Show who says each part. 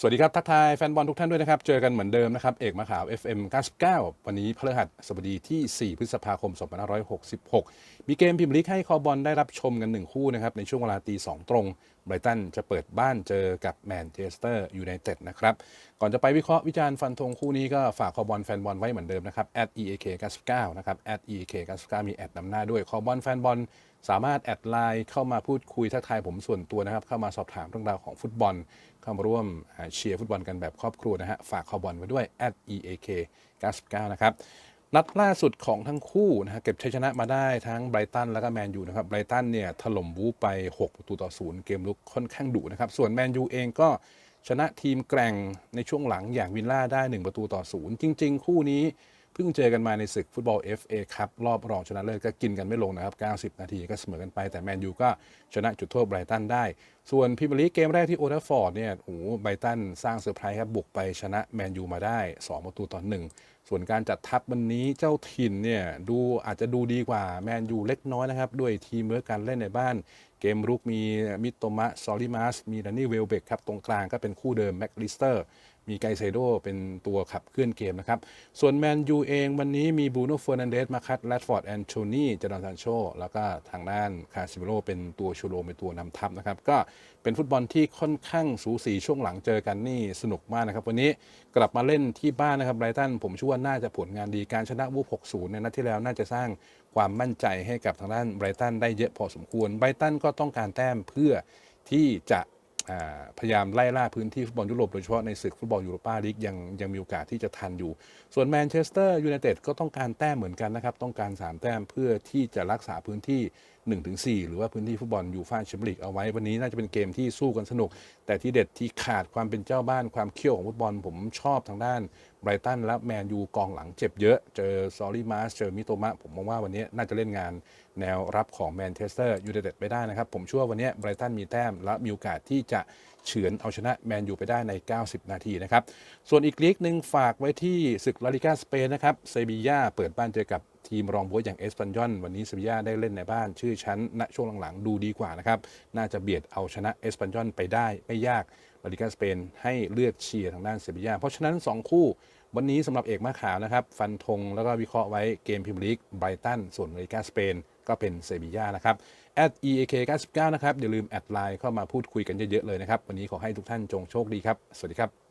Speaker 1: สวัสดีครับ ทักทายแฟนบอลทุกท่านด้วยนะครับ เจอกันเหมือนเดิมนะครับ เอกมาข่าว FM 99 วันนี้พฤหัสบดีที่ 4 พฤษภาคม 2566 มีเกมพิมพ์ลิกให้คอบอลได้รับชมกัน 1 คู่นะครับ ในช่วงเวลาตี 2 ตรงไบรตันจะเปิดบ้านเจอกับแมนเชสเตอร์ยูไนเต็ดนะครับ ก่อนจะไปวิเคราะห์วิจารณ์ฟันธงคู่นี้ก็ฝากคอบอลแฟนบอลไว้เหมือนเดิมนะครับ @eak 99 นะครับ @eak 99 มีแอดนำหน้าด้วยคอบอลแฟนบอล สามารถแอดไลน์เข้ามาพูดคุยทักทายผมส่วนตัวนะครับ เข้ามาสอบถามเรื่องราวของฟุตบอล เข้ามาร่วมเชียร์ฟุตบอลกันแบบครอบครัวนะฮะ ฝากคอบอลไว้ด้วย @eak 99นะครับ นัดล่าสุดของทั้งคู่นะฮะเก็บชัยชนะมาได้ทั้งไบรตันแล้วก็แมนยูนะครับ ไบรตันเนี่ยถล่มวูไป 6 ประตูต่อศูนย์เกมลุกค่อนข้างดุนะครับ ส่วนแมนยูเองก็ชนะทีมแกร่งในช่วงหลังอย่างวินล่าได้ 1 ประตูต่อศูนย์จริง ๆ คู่นี้ พิ่งเจอกันมาในศึกฟุตบอล FA ครับรอบรองชนะเลิศก็กินกันไม่ลงนะครับ 90 นาทีก็เสมอกันไปแต่แมนยูก็ชนะจุดโทษไบรตันได้ ส่วนพรีเมียร์ลีเกมแรกที่โอทัฟฟอร์ดเนี่ยโอ้ไบรตันสร้างเซอร์ไพรส์ครับบุกไปชนะแมนยูมาได้ 2 ประตูต่อหนึ่งส่วนการจัดทัพวันนี้เจ้าถิ่นเนี่ยดูอาจจะดูดีกว่าแมนยูเล็กน้อยนะครับ ด้วยทีมเวิร์การเล่นในบ้าน เกมรุกมีมิโตมะซอลิมัสมีดานี่เวลเบกครับตรงกลางก็เป็นคู่เดิมแม็กลิสเตอร์ มีไกเซโดเป็นตัวขับเคลื่อนเกมนะครับ ส่วนแมนยูเองวันนี้มีบูโน่เฟอร์นันเดสมาคัตแรดฟอร์ดแอนโทนีจอร์นซานโชแล้วก็ทางด้านคาซิเมโรเป็นตัวชูโรเป็นตัวนำทัพนะครับ ก็เป็นฟุตบอลที่ค่อนข้างสูสีช่วงหลังเจอกันนี่สนุกมากนะครับ วันนี้กลับมาเล่นที่บ้านนะครับไบรตันผมเชื่อว่าน่าจะผลงานดีการชนะวูฟ60 ในนัดที่แล้วน่าจะสร้างความมั่นใจให้กับทางด้านไบรตันได้เยอะพอสมควรไบรตันก็ต้องการแต้มเพื่อที่จะ พยายามไล่ล่าพื้นที่ฟุตบอลยุโรปโดยเฉพาะในศึกฟุตบอลยูโรปาลีกยังยังมีโอกาสที่จะทันอยู่ ส่วนแมนเชสเตอร์ยูไนเต็ดก็ต้องการแต้มเหมือนกันนะครับ ต้องการ 3 แต้มเพื่อที่จะรักษาพื้นที่ 1-4 หรือว่าพื้นที่ฟุตบอลยูฟ่าแชมเปี้ยนลีกเอาไว้ วันนี้น่าจะเป็นเกมที่สู้กันสนุก แต่ที่เด็ดที่ขาดความเป็นเจ้าบ้านความเขี้ยวของฟุตบอลผมชอบทางด้านไบรตันและแมนยูกองหลังเจ็บเยอะ เจอซอรี่มาสเจอมิโตมะ ผมมองว่าวันนี้น่าจะเล่นงานแนวรับของแมนเชสเตอร์ยูไนเต็ดไปได้นะครับ ผมเชื่อว่าวันนี้ไบรตันมีแต้ม และมีโอกาสที่จะเฉือนเอาชนะแมนยูไปได้ใน 90 นาทีนะครับ ส่วนอีกลีกหนึ่งฝากไว้ที่ศึกลาลิกาสเปนนะครับเซบีย่าเปิดบ้านเจอกับทีมรองบวอย่างเอสปันยอนวันนี้เซบีย่าได้เล่นในบ้านชื่อชั้นณช่วงหลังๆ ดูดีกว่านะครับ น่าจะเบียดเอาชนะเอสปันยอนไปได้ไม่ยากลาลิกาสเปนให้เลือกเชียร์ทางด้านเซบีย่าเพราะฉะนั้น 2 คู่ วันนี้สำหรับเอกมาขาวนะครับ ฟันธงแล้วก็วิเคราะห์ไว้เกมพรีเมียร์ลีกไบรตันส่วนลาลิกาสเปนก็เป็นเซบีย่านะครับ @eak 99นะครับอย่าลืมแอดไลน์เข้ามาพูดคุยกันเยอะๆเลยนะครับวันนี้ขอให้ทุกท่านจงโชคดีครับ สวัสดีครับ